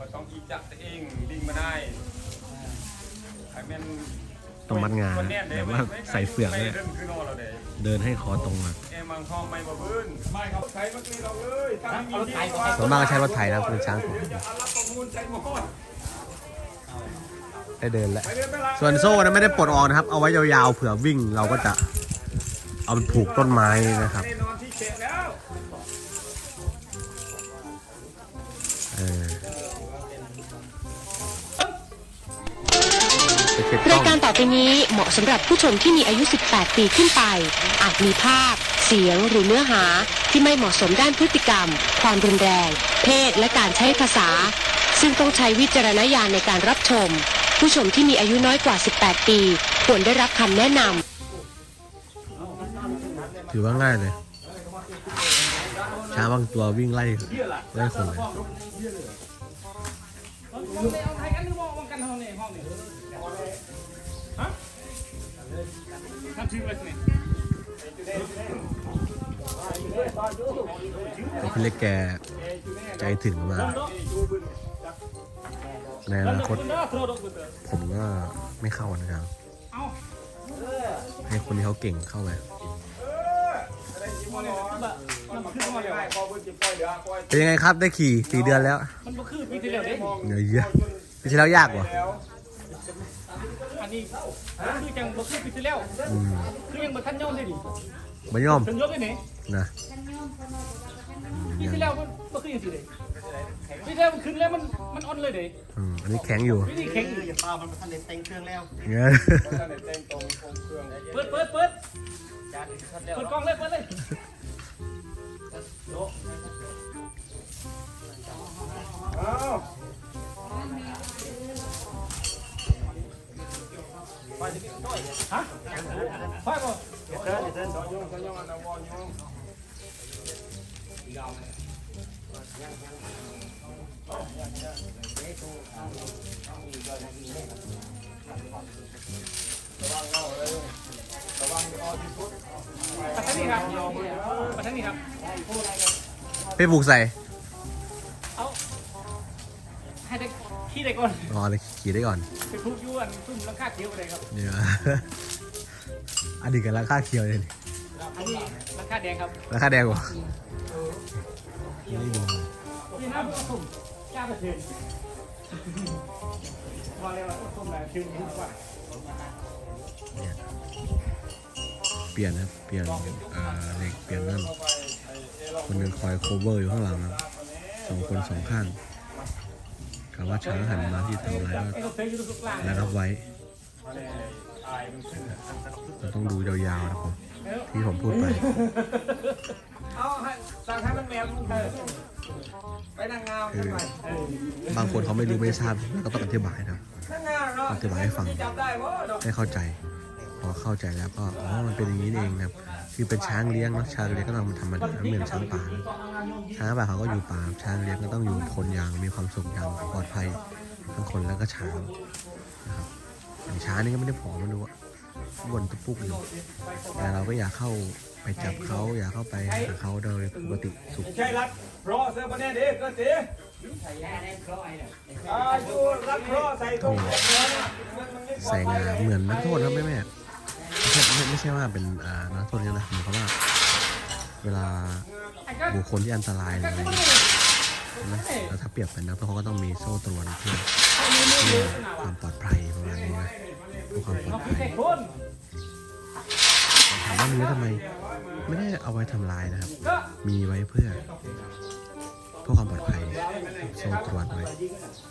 ก็ต้องอีจักตัวเองลิงมาได้ไอ้แม่นต้องมัดงานคนแน่นแบบว่าใส่เฟือกไม่เนี่ยเดินคือนอนเราเด้เดินให้คอตรงอะเอ็มังทองไม่บ่พื้นไม่เขาใช้เมื่อกี้เราเลยถ้าไม่มีที่ส่วนมากก็ใช้รถไถนะคุณช้างผมเดี๋ยวจะเอารับประมูลใจหมดได้เดินแล้ว ไปเดินไปละส่วนโซ่นะไม่ได้ปลดออกนะครับ เอาไว้ยาวๆเผื่อวิ่งเราก็จะเอาไปผูกต้นไม้นะครับ แน่นอน ราอยงการต่อไปนี้เหมาะสำหรับผู้ชมที่มีอายุ 18 ปีขึ้นไป อาจมีภาพ เสียงหรือเนื้อหาที่ไม่เหมาะสมด้านพฤติกรรม ความรุนแรง เพศ และการใช้ภาษา ซึ่งต้องใช้วิจารณญาณในการรับชม ผู้ชมที่มีอายุน้อยกว่า 18 ปี ควรได้รับคำแนะนำถือว่าง่ายเลยช้างบางตัววิ่งไล่ไล่คนเลย เอาไทยกันหรือว่าวังกันห้องนี่ห้องนี่ฮะทำชื่อไว้สิแต่พี่เล็กแกใจถึงมากในอนาคตเด้อโทรดอกเด้อผมก็ไม่เข้านะครับเอาให้คนที่เขาเก่งเข้าไปมันบ่คือมาแล้วพอพื้นจะปล่อยเดี๋ยวปล่อยเป็นยังไงครับได้ขี่สี่เดือนแล้วมันบ่คือปีที่แล้วเด้เดี๋ยวเยอะปีที่แล้วยากกว่าแล้วอั นนี้คือจังบ่คือปีที่แล้วอืมคือยังบ่ทันยอมได้ดิไม่ยอมถึงยกได้นี่นะปีที่แล้วมันบ่คือจังซี่เด้ปีที่แล้วมันขึ้นแล้วมันมันอ่อนเลยเด้อืมอันนี้แข็งอยู่ปีนี้แข็งอยู่เงี้ยท่านได้แต่งตรงตรงเครื่องเปิดเปิดเปิดเปิดกล้องเลยเปิดเลยอ้าว ฮะไฟบ่เดินเดินต่อยงต่อยงอันนั้นวอนยงปัทนี่ครับปัทนี่ครับไปปลูกใส่ ให้ได้ขี้ได้ก่อนรอเลยขี่ได้ก่อนไปพูดอยู่อันซุ่มราคาเขียวอะไรครับเดี๋ยวอันนี้กันราคาเคียวเลยนี่อันนี้ราคาแดงครับราคาแดงกว่านี่ดูนี่นะพวกสุ่มเก้าเปอร์เซ็นต์ว่าเลยว่าสุ่มไหนชื่อนี้กว่าเนี่ยเปลี่ยนนะเปลี่ยนเอ่อเหล็กเปลี่ยนนั่นคนหนึ่งคอยโคเวอร์อยู่ข้างหลังนะสองคนสองข้าง กะว่าช้างหันมาที่ทำร้ายก็ไอ้ก็เคยอยู่ตรงกลางระงับไว้เราต้องดูยาวๆนะครับที่ผมพูดไปเอาสั่งให้มันแมวเไปนางงามไปบางคนเขาไม่รู้ไม่ทราบก็ต้องอธิบายนะครับอธิบายให้ฟังให้เข้าใจ พอเข้าใจแล้วก็อ๋อมันเป็นอย่างนี้เองนะครับคือเป็นช้างเลี้ยงนะช้างเลี้ยงก็ต้องมันธรรมดาเหมือนช้างป่านะ ช้างป่าเขาก็อยู่ป่าช้างเลี้ยงก็ต้องอยู่กับคนอย่างมีความสุขอย่างปลอดภัยทั้งคนแล้วก็ช้างนะครับอย่างช้างนี่ก็ไม่ได้ผอมมันดูอะบนตุกปุกอยู่แต่เราก็อยากเข้าไปจับเขาอยากเข้าไปหาเขาโดยปกติสุขใช่รัดเพราะเสื้อมันแน่ดิก็สิอายุรัดเพราะใส่ตรงใส่งาเหมือนนักโทษครับแม่แม่ไม่ใช่ไม่ใช่ว่าเป็นนักโทษยนะหมายความว่า เวลาบุคคลที่อันตรายเลยใช่ไหมแล้วถ้าเปรียบเป็นนักโทษเขาก็ต้องมีโซ่ตรวนเพื่อเพื่อความปลอดภัยประมาณนี้นะเพื่อความปลอดภัยถามว่ามีไว้ทำไม ไม่ได้เอาไว้ทำลายนะครับ มีไว้เพื่อเพื่อความปลอดภัยโซ่ตรวนไว้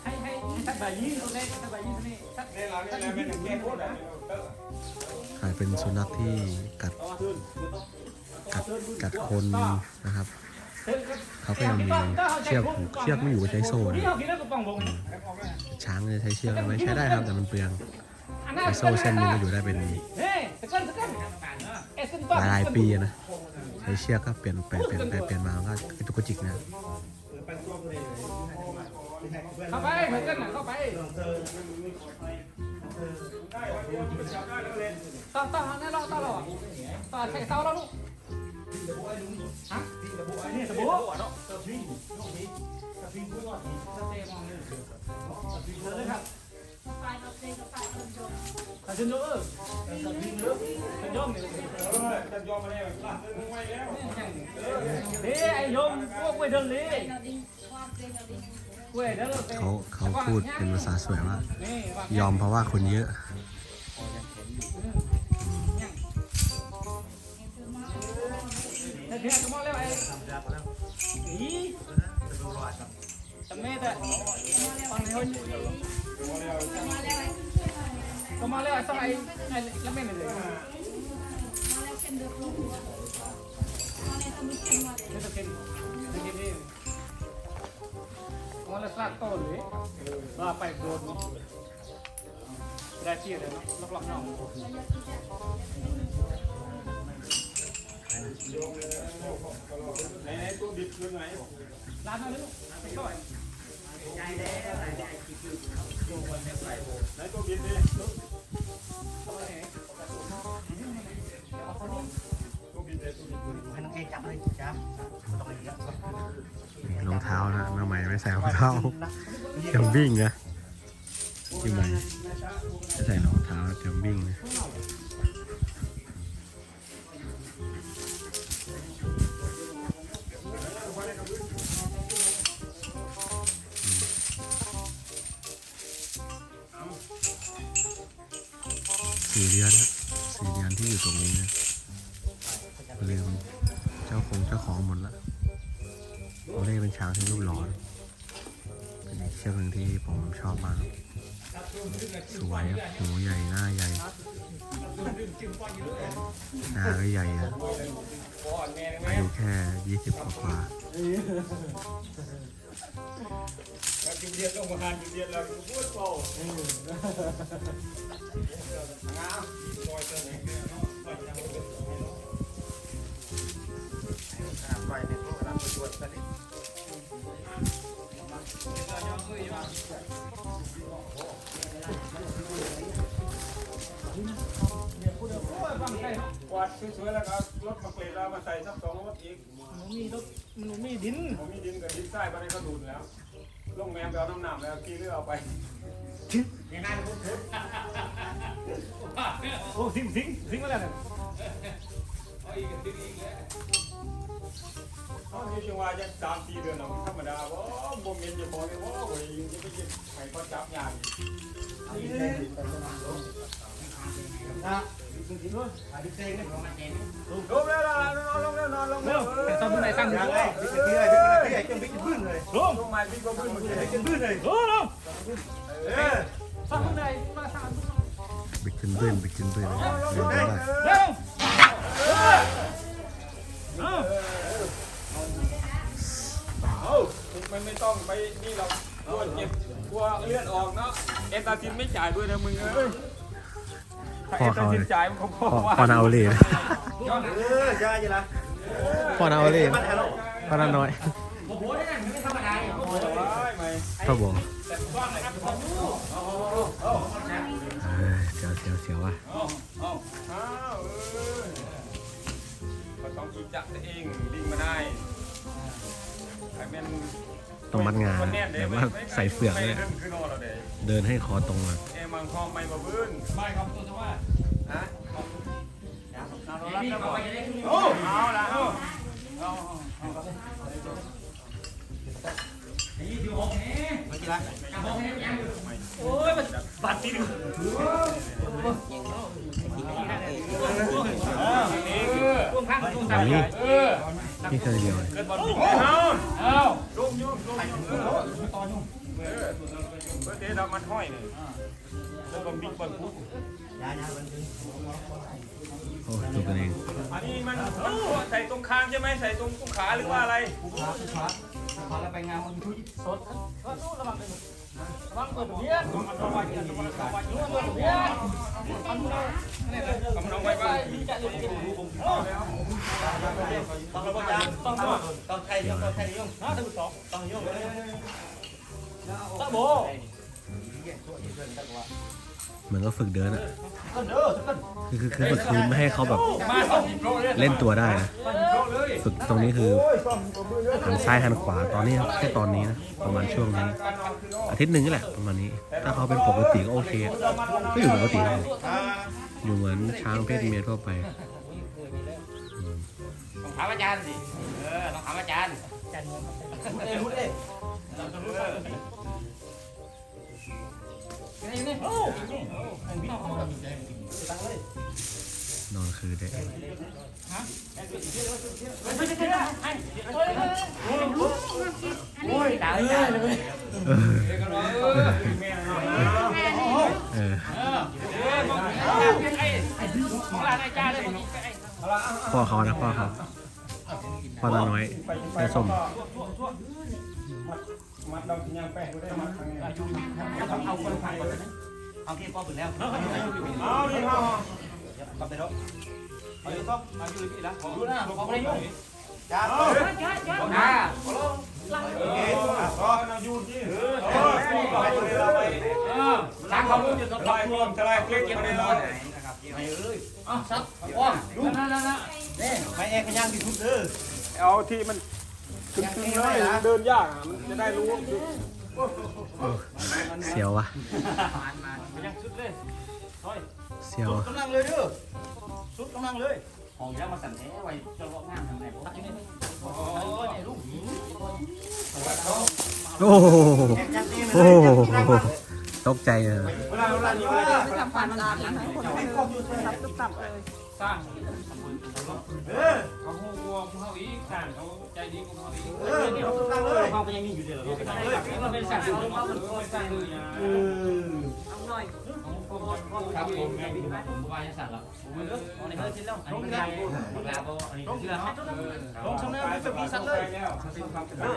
ให้ให้ทักใบยี่ตรงนี้ทักใบยี่ตรงนี้ทักในหลังนี่แหละเป็นแก้โคตรอะกลายเป็นสุนัขที่กัด กัดกัดคนนะครับ เขาก็ยังมีเชือกผูกเชือกไม่อยู่ก็ใช้โซ่นะช้างจะใช้เชือกไหมใช้ได้ครับแต่มันเปลืองใช้โซ่เส้นหนึงก็อยู่ได้เป็นหลายหลายปีนะใช้เชือกก็เปลี่ยนไปเปลี่ยนไปเปลี่ยนมาก็กระตุกจิกนะเข้าไปเหมือนกันนะเข้าไปต่อต่อแน่รอต่อรอต่อใส่เสาแล้ พี่ตะบไอ้ไอ้นี่ตะบเนตะพิงตะพิงพูดว่าตะเตมอเตะพิงเธอเลยครับไปตะเตกับไปตะโจตะโจเตะพิงเนอะตะยอมเนี่ยตะยอมมาแล้วล่ะมึงไว้ล้ไอยมพวกไว้เดินเลยเขาเขาพูดเป็นภาษาสวยว่ายอมเพราะว่าคนเยอะ เพียงก็มองแล้วไอ้อีจำแม่แต่ฟังในคนก็มาแล้วไอ้สมัยไอ้แล้วแม่เลยไม่ต้องกินไม่กินนี่มาแล้วสลัดโต้เลยว่าไปโดนได้ที่เลยนะล็อกๆน้อง ตัวบิดคือไหนร้านอะไรลูกไปก่อนไหนตัวบินดิเอาไปไหนตัวบิดเลยตัวบิดนี่รองเท้านะน้าใหม่ไม่ใส่รองเท้ายังวิ่งนะ โอเล่เป็นช้างที่รูปหล่อนเป็นอีกเชือกหนึ่งที่ผมชอบมาก สวยหูใหญ่หน้าใหญ่หน้าก็ใหญ่อะอายุแค่ยี่สิบกว่าจุดเดียดต้องมาทานจุดเดียดแล้วพูดโตงามลอยเจอไหนเนี่ยเนาะลอยจังเลยไปในพวกเราตรวจสนิทฟังใช่เนาะ กวาดสวยๆแล้วก็รถมาเปรตเรามาใส่สักสองรถอีกหนูมีรถหนูมีดินผมมีดินกับดินทรายมาในกระดูนแล้วลงแมมไปเอาน้ำหนำแล้วขี่เรือเอาไปยังไงคุณโอ้สิงสิงสิงมาแล้วเนี่ยเขา ที่จังหวะจะสามสี่เดือนเราธรรมดาว่าบ่เมียนจะพอเลยว่าโอ้ยจะไปยิงไข่ก็จับยางลงแล้วล่ะนอนลงแล้วนอนลงเร็แล้ววแต่ตอนนี้ไหนสั่งอยู่ลเลยงลงมาพี่ก็พื้นมาเลยโอ้ลงเออสั่งทุกไหนมาสั่งทุกๆบิดจนเบื่อนบิดจนเบื่อนนะเดินได้ว่าเร็วเอ้าเมันไม่ต้องไปนี่เรากลัวเจ็บกลัวเลือดออกเนาะเอตาซินไม่จ่ายด้วยนะมึงเอ้ยถ้าเอตาซินจ่ายมันคงพอพ่อว่าพ่อนาโอเล่นะย้อนพ่อนาโอเล่พ่อนาน้อยไว้ไหมพ่อบอกเออเสียวเสียวเสียวว่ะอ้าวเออก็ต้องจุดจักตัวเองดิ้งมาได้ไอ้แม่น ต้องมัดงานแต่ว่าใส่เฟือกเลยเดินให้คอตรงอะเอมังคอไม่มาบื้นไม่ครับตัวจะว่าฮะโอ้เอาละเอาโอ้ยมันบัตรตีดูช่วงข้างช่วงอัสานมนี้เออ นี่เคยเดียวเลยเกิดบอลบิ๊กเอาเอ้าลูกยุ่งลูกยุ่งเออเออเพื่อเดี๋ยวเรามันห้อยเลยแล้วก็บิ๊กบอลปุ๊บโอ้ดูกันเองอันนี้มันใส่ตรงคางใช่ไหมใส่ตรงตรงขาหรือว่าอะไรพอเราไปงานมันทุยสดก็นู้นระวังเลย ต้องเปิดเบี้ยระวังเปิดเบี้ยระวังเปิดเบี้ยทำเรายยังไว้บ้างจะเรียนเรียนรู้ผมต้องวังต้องระวังต้องใช้ยงต้องใช้ยงนะทั้งสองต้องยงตะโบ เหมือนก็ฝึกเดินอะก็เด้อทุกคนคือคือคือฝึกคือไม่ให้เขาแบบมาเข้าหิบโลเลยเล่นตัวได้นะเข้าหิบโลเลยฝึกตรงนี้คือหันซ้ายหันขวาตอนนี้ครับแค่ตอนนี้นะประมาณช่วงนี้ อาทิตย์หนึ่งนี่แหละประมาณนี้ ถ้าเขาเป็นปกติก็โอเคอะก็อยู่ปกติครับอยู่เหมือนช้างเพศเมียทั่วไปต้องถามอาจารย์สิเออต้องถามอาจารย์รู้เองรู้เองนี่นี่โอ้นี่ไอ้วิ่งเข้ามาตั้งเลย นอนคือได้โอ้ยตายเลยเออเด็กก็ร้องเออแม่เนาะเออเออมองไอ้ของร้านอาจารย์เลยคนนี้ไอ้พ่อเขานะพ่อเขาพ่อตาน้อยแม่ส้ม มัดเราที่ยังแป้ก็ได้มัดทางนี้เอาคนไทยก่อนนะเอาที่พ่อเป็นแล้วเอาดิเอากกลับไปแล้วเอาอยู่ต้องเอาอยู่ที่ละดูนะของอะไรอยู่จ้าอ่าโอเคก็นาอยู่ที่เออเออไปเลยไปเออล้างความรู้อยู่กับลายรวมทลายเกลี้ยงไปเลยไปเอ้ยอ๋อซับอ้อมดูนั่นนั่นนั่นนี่ไปเองก็ย่างที่ทุบเด้อเอาที่มัน ตึงๆเลยเดินยากอะมันจะได้รู้เสียววะยังชุดเลยเสียวกำลังเลยเด้อสุดกำลังเลยห้องยามาสั่นแท้ไว้จะรองานทำไงผมตัดยังไงโอ้ยลูกโอ้โหโอ้โหตกใจเลยเวลาเวลานี้เวลาไม่ทำความสะอาดนะให้คนไปรับตุ๊บตับเลยสร้างเขาหูกลัวเขาอีกสร้างเขา ใจดีกว่าเขาอีกเออนี่เรากำลังเลยเขาก็ยังมีอยู่เด้อมันเป็นสร้างเขาเขาเป็นสร้างเลยอะเออเอาหน่อยครับผมแม่พี่ผมว่าจะสั่งแล้วผมเลิกเอาในเฮ้ยชิ้นแล้วอันนี้ไม่ได้บลาบอันนี้เชื่อลงชมแล้วไม่เป็นปีสัตว์เลย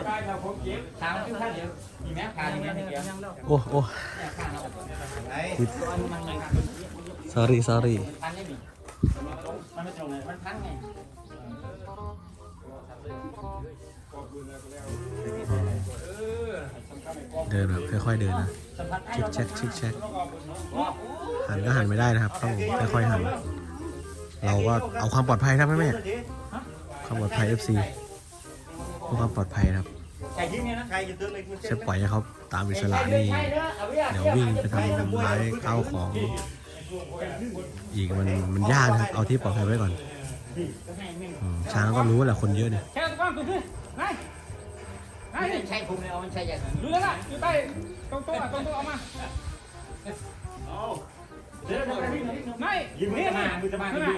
ได้แล้วผมเก็บทางที่ท่านเดียวมีแม่คาอย่างเงี้ยเดียวโอ้โอ้แม่คาเราไอ้มันมัน sorry sorry พันไม่มีมันไม่ตรงเลยมันพันไง เดินแบบค่อยๆเดินนะชิคเราแช็คชิคแช็คหันก็หันไม่ได้นะครับต้องค่อยๆหัน เราก็เอาความปลอดภัยนะแม่แม่ความปลอดภัย FC เพื่อความปลอดภัยครับใครยิ้มเนี่ยนะใครจะปล่อยให้เขาตามอิสระนี่เดี๋ยววิ่งไปทำร้ายข้าวของอีกมันมันยากนะครับเอาที่ปลอดภัยไว้ก่อน ช้างก็รู้แหละคนเยอะเนี่ยแค่ก้อนตัวขึ้นนายนายนี่ใช่ผมเลยเอามันใช่ยังอยู่นั่นน่ะอยู่ใต้ตรงโต๊ะอะตรงโต๊ะเอามาเดี๋ยวเราไปวิ่งเลยนายนี่นี่นั่นน่ะ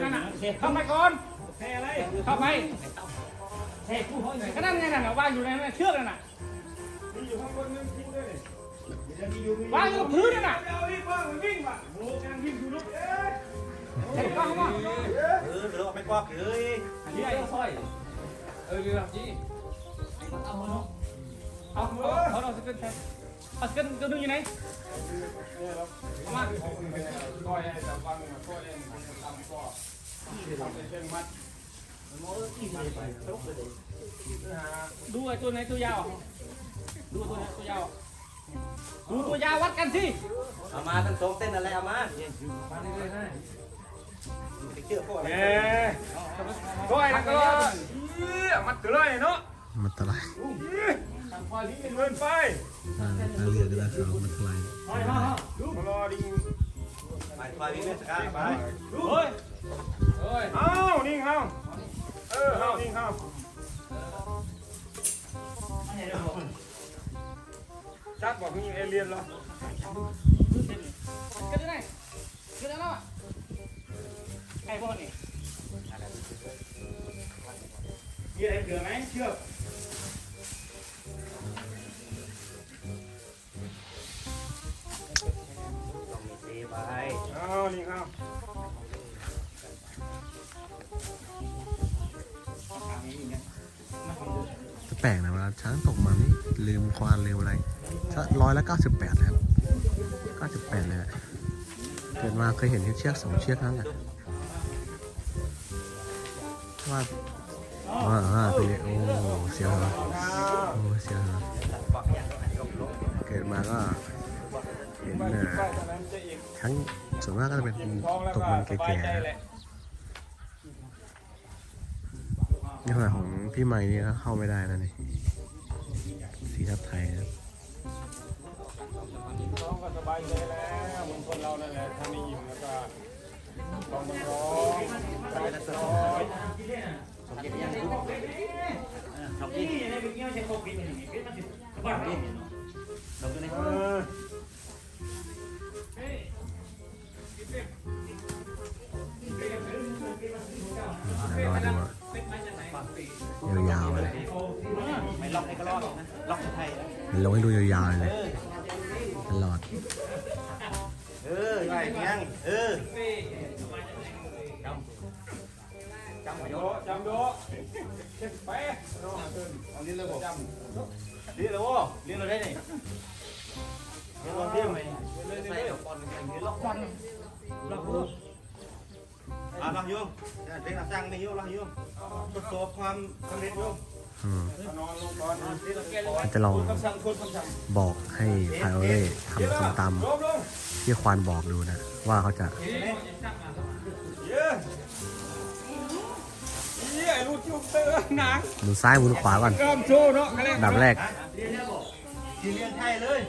นั่นน่ะเข้าไปก่อนเข้าไปเฮ้ยผู้ห้อยหน่อยก็นั่นไงน่ะวางอยู่ในนั้นเชือกนั่นน่ะวางอยู่กับพื้นนั่นน่ะเฮ้ยก้อน เข้ามาเออเดี๋ยวเอาไปกว้าดเลยนี่ไอ้สร้อยเออเรือจีเอาเนาะเอาเอาเอาสกินแทนเอาสกินตัวนึงอยู่ไหนมาก้อยแต่ฟังก้อยทำก็ทำเป็นมัดดูไอ้ตัวไหนตัวยาวดูตัวไหนตัวยาวดูตัวยาววัดกันสิเอามาทั้งสองเต้นอะไรเอามาเชื่อพ่อ เอ๊ะก้อยนะก็เอี้ยมัดกันเลยเนาะมันตรายทำคอยวิ่งเงินไปอ่าถ้าเรียกก็ได้เขามันตรายมารอดิไปไปวิ่งเล่นสกัดไปเฮ้ยเฮ้ยเอ้านิ่งเอ้าเออเอ้านิ่งเอ้าจัดบอกมีเอเลียนเหรอกันได้ไหนกันได้แล้วอะ ไอ้พวกนี้มีอะไรเหลือไหมเชือกต้องมีเซไปเอานี่เอาจะแปลกนะเวลาช้างตกมานี่ลืมควานลืมอะไรถ้าร้อยละเก้าสิบแปดนะครับเก้าสิบแปดเลยอะเกิดมาเคยเห็นแค่เชือกสองเชือกนั่นแหละ ว่าว่าว่าไปเลยโอ้เสียวเหรอโอ้เสียวเหรอเกิดมาก็เห็นนะทั้งส่วนมากก็จะเป็นตกมันแก่ๆนี่ขนาดของพี่ใหม่นี่ก็เข้าไม่ได้นะนี่สีทับไทยนะ อยเอ จำดูจำดูเช็ดไปน้องตื่นเอาลิ้นเลยบอกจเรียนแล้ววะเรียนเราได้นี่เรียนเราเที่ยงไหมำเลยเลใส่ยดอกบอลกันเรียนล็อกบอลล็อกลูกอะล็อกยุ่งเป็นหลักสั่งไม่ยุ่งล็อกยุ่งทดสอบความสำเร็จยุ่งอืมจะลองบอกให้พายโอเล่ทำส้มตำที่ควานบอกดูนะ ว่าเขาจะ เยี่ยรู้จุกเตอร์หนังหมุนซ้ายหมุนขวาก่อนเริ่มโชว์เนาะกันเลยอันดับแรกเรียนแล้วบอกทีเรียนไทยเลย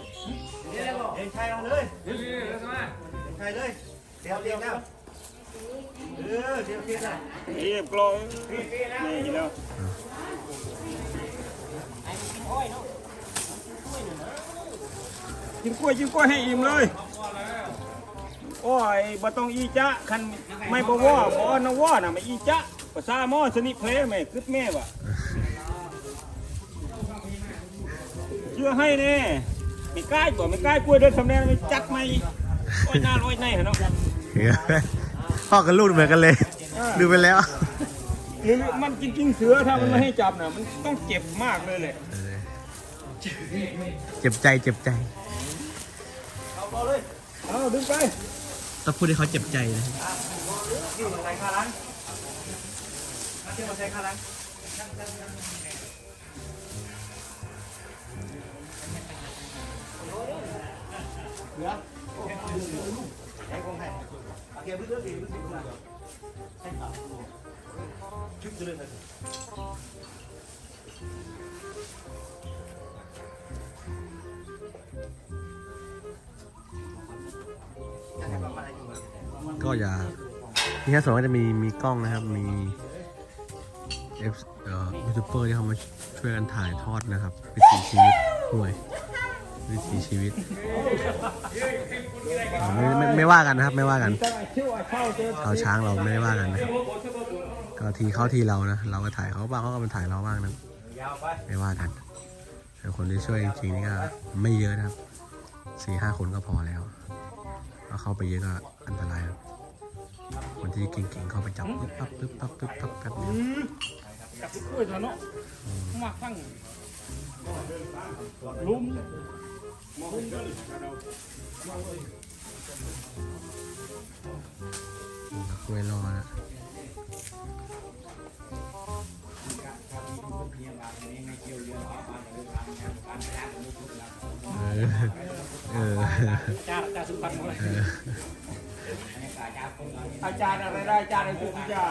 เรียนแล้วบอกเรียนไทยเอาเลยเรื่อยๆแล้วใช่ไหมใครเลยเดี๋ยวเดี๋ยวแล้วเออเดี๋ยวเดี๋ยวแล้วเรียบกลอยนี่แล้วกินกล้วยกินกล้วยให้อิ่มเลยโอ้ยบ่ต้องอีจ๊ะคันไม่บ่ว่าบ่นว่าน่ะไม่อีจ๊ะ ภาษาหม้อสนิทเพลแม่กึดแม่ว่ะเชื่อให้แน่ไม่กล้าบ่ไม่กล้ากล้วยเดินทำแนวไม่จัดไม่ร้อยหน้าร้อยในเหรอเนาะพ่อกับลูกเหมือนกันเลย ดูไปแล้วหรือมันจริงๆเสือถ้ามันไม่ให้จับน่ะมันต้องเจ็บมากเลยแหละเออเจ็บใจเจ็บใจเอาดึงไปต้องพูดให้เขาเจ็บใจนะที่มาใส่ขาลัง ที่มาใส่าลังเหลือใช้กองไทยโอเคพึ่งเลือกดีพึ่งสิบคนใช่ครับชุดเจริญเลยก็อย่าที่แค่ส่วนมากจะมีมีกล้องนะครับมี เอฟเอ่อยูทูบเบอร์ที่เขามาช่วยกันถ่ายทอดนะครับวิถีชีวิตห่วยวิถีชีวิตอ่อไม่ไม่ไม่ว่ากันนะครับ ไม่ว่ากันเขาช้างเราไม่ได้ว่ากันนะครับก็ทีเขาทีเรานะเราก็ถ่ายเขาบ้างเขาก็มาถ่ายเราบ้างนะไปไม่ว่ากันแต่คนที่ช่วยจริงๆนี่ก็ไม่เยอะนะครับสี่ห้าคนก็พอแล้วถ้าเข้าไปเยอะก็อันตรายครับคนที่เก่งๆเข้าไปจับปึ๊บปั๊บปึ๊บปั๊บปึ๊บปั๊บแป๊บเดียว จับกล้วยเถอะเนาะมาฟังลุ้มกล้วยรอนะเออเออจ่าจ่าสุพรรณอะไรเอออาจารย์อะไรได้อาจารย์อะไรสุพิจา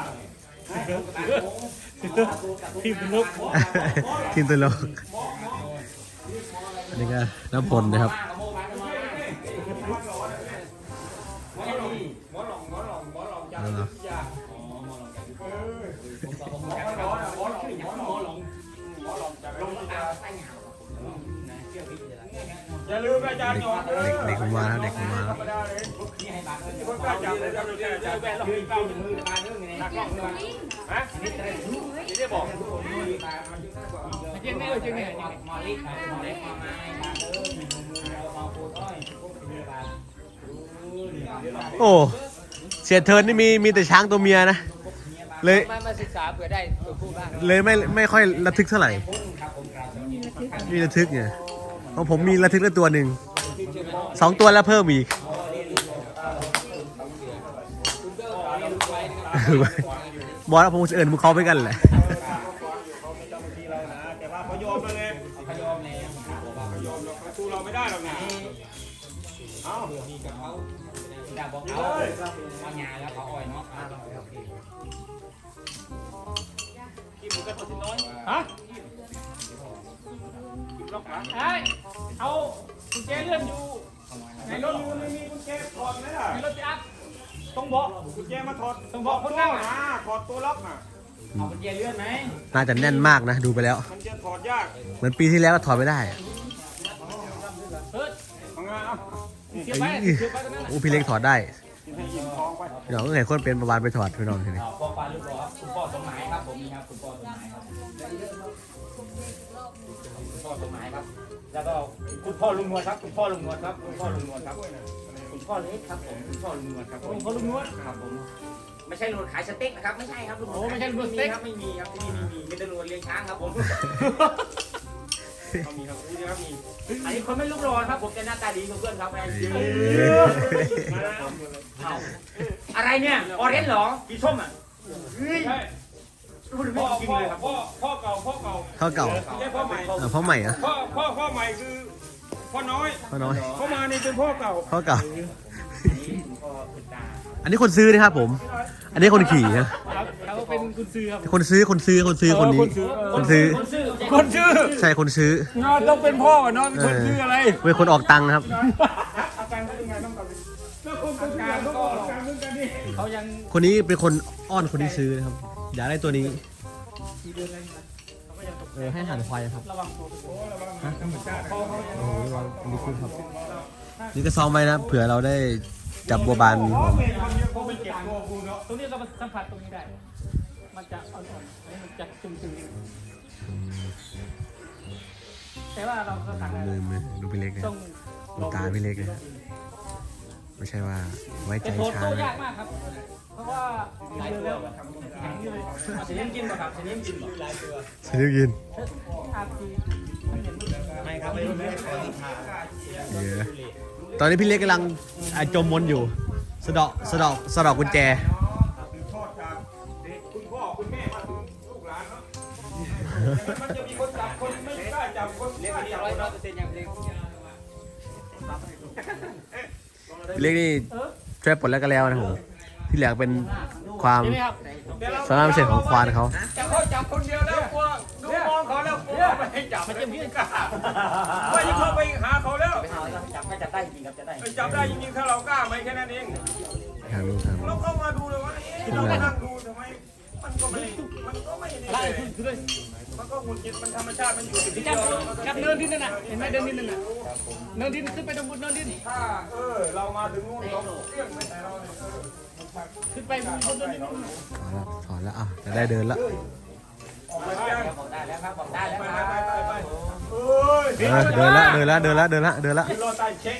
ทีมนุกทีมตลกอันนี้ก็น้ำพลนะครับหมอหลงหมอหลงหมอหลงหมอหลงจ่าสุพิจาหมอหลงหมอหลงหมอหลงหมอหลงหมอหลงหมอหลงหมอหลงจากสุพิจาอย่าลืมอาจารย์หยอดเด้อเด็กเด็กผมมาแล้วเด็กผมมาแล้ว ธรรมดาเลยคนกล้าจับเลยจับเลยจับแบนเราเก้าหนึ่งมือมาเรื่องไม่ได้บอกจริงไหมจริงไหมโอ้เสียเทินนี่มีมีแต่ช้างตัวเมียนะ เลยมามาศึกษาเผื่อได้ตัวผู้บ้างเลยไม่ไม่ค่อยระทึกเท่าไหร่มีระทึกไงของผมมีระทึกแล้วตัวหนึ่งสองตัวแล้วเพิ่มอีก บอกแล้วผมจะเอินมึงเขาไปกันแหละแต่ว่าเขายอมแล้วไงเขายอมแล้วเขายอมแล้วเขาสู้เราไม่ได้หรอกนะเอามีกับเขาดาบอกเขาเอาหยาแล้วเขาอ่อยเนาะอ่าโอเคกินหมูกระทะน้อยฮะกินล็อกหลังไอ้เอากุญแจเลื่อนอยู่ในรถมีกุญแจถอดไหมล่ะในรถพี่อัพ ต้องเบาะกุญแจมาถอดต้องบอกคนนั่งอ่าถอดตัวล็อกน่ะเอากุญแจเลื่อนไหมน่าจะแน่นมากนะดูไปแล้ว มันจะถอดยาก เหมือนปีที่แล้วก็ถอดไม่ได้เฮ้ยเอาไงเอาเสียบไปเสียบไปตรงนั้นแหละอู้พี่เล็กถอดได้กินให้อิ่มท้องไปพี่น้องก็เห็นคนเป็นประวานไปถอดพี่น้องทีนี้อ่าพ่อปลาลูกรอครับคุณพ่อสมหมายครับผมนี่ครับคุณพ่อสมหมายครับคุณพ่อสมหมายครับ แล้วก็คุณพ่อลุงนวลครับ คุณพ่อลุงนวลครับคุณพ่อลุงนวลครับคุณ พ่อเล็กครับผมคุณพ่อลุงนวลครับผมเขาลุงนวดครับผม ไม่ใช่นวลขายสเต็กนะครับ ไม่ใช่ครับลุงนวลโอ้ไม่ใช่นวลสเต็ก ครับไม่มีครับที่นี่ไม่มีมีแต่นวลเลี้ยงช้างครับผมเขามีครับอู้ครับมีอันนี้คนไม่ลูกรอครับผมจะหน้าตาดีกับเพื่อนครับแอนจีอะไรเนี่ยออเรนจ์เหรอสีส้มอะเฮ้ยใช่พูดไม่พ่อจริงพ่อเลยครับพ่อพ่อเก่าพ่อเก่าเท่าเก่าไม่ใช่พ่อใหม่เออพ่อใหม่อะพ่อพ่อพ่อใหม่คือ พ่อน้อยพ่อน้อยพ่อมานี่เป็นพ่อเก่าพ่อเก่า อันนี้คุณพ่อคุณตาอันนี้คนซื้อนะครับผม อันนี้คนขี่นะครับเขาเป็นกุญซื้อครับคนซื้อคนซื้อคนซื้อคนนี้ คนซื้อ คนซื้อคนชื่อใช่คนซื้องานต้องเป็นพ่อเนาะเป็นคนชื่ออะไรเป็นคนออกตังค์นะครับอาการเป็นยังไงต้องตอบแล้วคนคนการต้องออกการเรื่องกันนี่เขายังคนนี้เป็นคนอ้อนคนที่ซื้อนะครับ อยากได้ตัวนี้ เออให้อาหันควายครับระวังตัวโอ้ระวังธรรมชาติเขาเขาโอ้โหระวังอันนี้ขึ้นครับ นี่ก็ซ้อมไว้นะเผื่อเราได้จับบัวบานหอมเขาเป็นคนเดียวเขาเป็นเจ็บตัวกูเนาะตรงนี้เราสัมผัสตรงนี้ได้ มันจะอ่อนๆอันนี้มันจะตึงๆแต่ว่าเราก็สั่งได้มือมือดูพี่เล็กนะต้องดูตาพี่เล็กนะ ไม่ใช่ว่าไว้ใจแต่โทษช้าโตนะยากมากครับ เพราะว่าหลายเดือนแล้วแข็งอยู่เลยเอาเสียงกินป่ะครับเสียงกินป่ะซื้อกินอาจีมันเห็นมันไม่ครับไม่ไม่ขอที่ทาเยอะตอนนี้พี่เล็กกำลังอะจมมนต์อยู่ สะเดาะสะเดาะสะเดาะกุญแจสืบทอดจากเด็กคุณพ่อคุณแม่มาถึงลูกหลานเนาะมันจะมีคน เล็กนี่ช่วยปลดแล้วก็แล้วนะผมที่เหลือเป็นความใช่ไหมครับสามารถพิเศษของควานเขาจับเขาจับคนเดียวแล้วกลัวดูมองเขาแล้วกลัวไม่ให้จับมันจะมีกล้าไม่ยิ่งเข้าไปหาเขาแล้วไปหาจับก็จับได้จริงครับจะได้จับได้จริงๆถ้าเรากล้าไหมแค่นั้นเองทางนู้นทางนู้นเราเข้ามาดูเลยว่าเอ๊ะเรามานั่งดูทำไมมันก็ไม่มันก็ไม่ได้ ไล่เลยขึ้นขึ้นเลยมันก็หงุดหงิดมันธรรมชาติมันอยู่ที่จัเดีบยวจับเนินดินนั่นน่ะเห็นไหมเดินดินนั่นน่ะเนินดินขึ้นไปตรงบนเนินดินถ้าเออเรามาถึงนู่นเราเรียกไม่แต่เราเนี่ยเออขึ้นไปบนเนินดินถอนแล้วถอนแล้วอะจะได้เดินแล้วออกไปเรียกบอกได้แล้วครับบอกได้แล้วไปคไปรับไปไปเอ้ยเออเดินแล้วเดินแล้วเดินแล้วเดินแล้วเดินแล้วยืนรอใต้เช็ค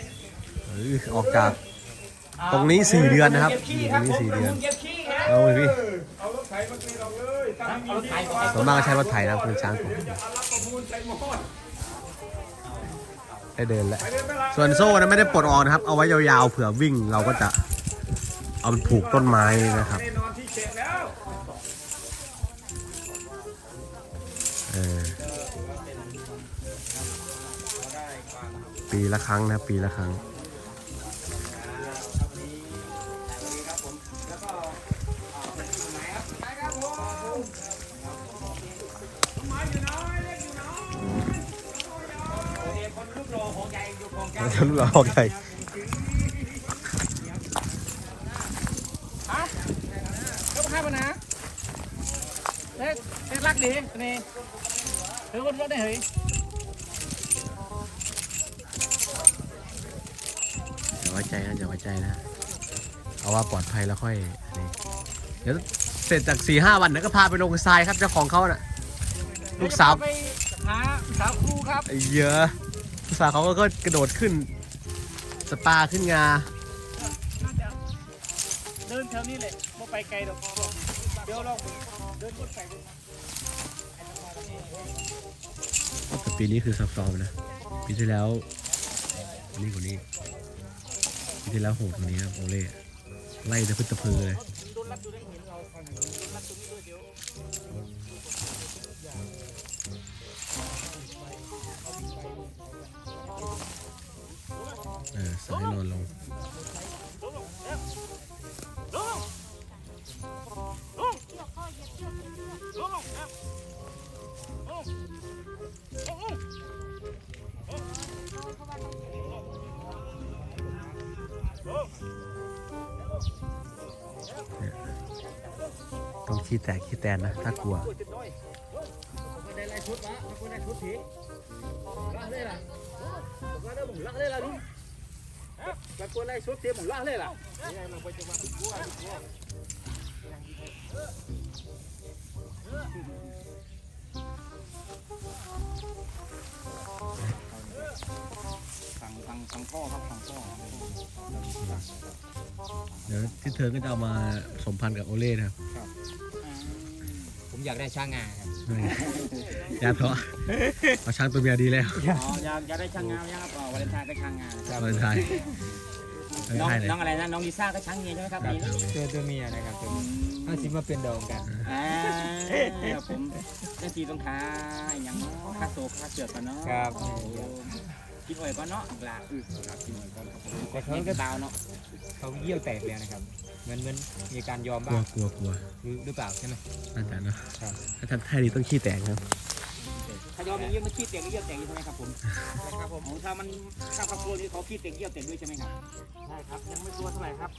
เออออกจากตรงนี้สี่เดือนนะครับเก็บขี้ครับตรงนี้ผมสี่เดือนเก็บขี้ครับเอาไปพี่เออเอารถไถมาตีเราเลย ถ้าไม่มีที่วางส่วนมากก็ใช้รถไถนะเป็นช้างผมได้เดินแล้ว ส่วนโซ่นะไม่ได้ปลดออกนะครับ เอาไว้ยาวๆเผื่อวิ่งเราก็จะเอามันผูกต้นไม้นะครับปีละครั้งนะครับปีละครั้ง ของเราจะรู้เราออกใครยกห้าปัญหาเล็กเล็กรักดีนี่เฮ้ยคนรถได้เฮ้ยอย่าไว้ใจนะอย่าไว้ใจนะ เอาว่าปลอดภัยแล้วค่อยอันนี้เดี๋ยวเสร็จจากสี่ห้าวันนะก็พาไปลงทรายครับเจ้าของเขาน่ะ ลูกสาวไปหาสาวครูครับไอ้เยอะลูกสาวเขาก็กระโดดขึ้น สปาขึ้นงา น่าจะเดินแถวนี้แหละไม่ไปไกลหรอกเดี๋ยวลองเดินบนไปดูแต่ปีนี้คือซับซ้อมนะ ปีที่แล้ว นี่กว่านี้ ปีที่แล้วโหดกว่านี้นะโอเล่ไล่ตะพึดตะพือเลย โดนรัดดูได้เห็นเรารัดตรงนี้ด้วยเดี๋ยว ขี้แตกขี้แตนนะถ้ากลัวได้ไรชุดวะคนได้ชุดสีละเลยล่ะผมว่าได้ผมละเลยล่ะลุงแต่คนได้ชุดสีผมละเลยล่ะสั่งสั่งสั่งพ่อครับสั่งพ่อเดี๋ยวที่เธอก็จะเอามาสมพันธ์กับโอเล่นะครับผม อยากได้ช่างงานครับยาเพราะเอาช้างตัวเมียดีแล้วอ๋ออยากอยากได้ช่างงานยังครับอ๋อวาเลนไทน์ก็ช่างงานวาเลนไทน์วาเลนน้องไทน์เลยน้องอะไรนะน้องลิซ่าก็ช่างเงี้ยใช่ไหมครับนี่ตัวตัวเมียนะครับตัวถ้าสิมาเป็นดองกันอ่าผมจังสีต้องทาอย่างเนาะค่าโซ่ค่าเสือกกันเนาะครับโอ้ กินหอยก่อนเนาะกลาอือกินหอยก่อนครับผมแต่เขาเห็นก็ดาวเนาะเขาเยี่ยวแตกเลยนะครับเหมือนเหมือนมีการยอมกลับ้าวงกลัวกลัวหรือหรือเปล่าใช่ไหมน่าจะเนอะครับถ้าทำท่าดีต้องขี้แตกครับ ถ้ายอมอย่างเงี้ยมันขี้เตียงก็เยี่ยวเตียงอยู่ใช่ไหมครับผมครับผมถ้ามันถ้าครอบครัวนี้เขาขี้เตียงเยี่ยวเตียงด้วยใช่ไหมครับใช่ครับยังไม่ตัวเท่าไหร่ครับ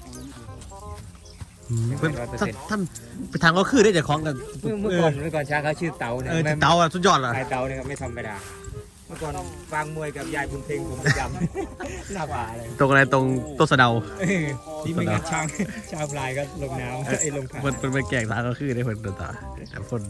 อืมเป็นถ้าถ้าไปทางก็คือได้จากของกันเมื่อเมื่อก่อนเมื่อก่อนช้างเขาชื่อเต๋าเนี่ยเออไม่เตาอะสุดยอดอะไอเต๋าเนี่ยครับไม่ธรรมดา เมื่อก่อนฟังมวยกับยายบุญเพ็งผมประจำ หน้าป่าเลยตรงอะไรตรงต้นสะเดาเออที่ไม่งั้นช้างช้างพลายก็ลงน้ำไอ้ลงขามันเป็นไปแกล้งทางก็คือได้ผลต่างๆแต่คน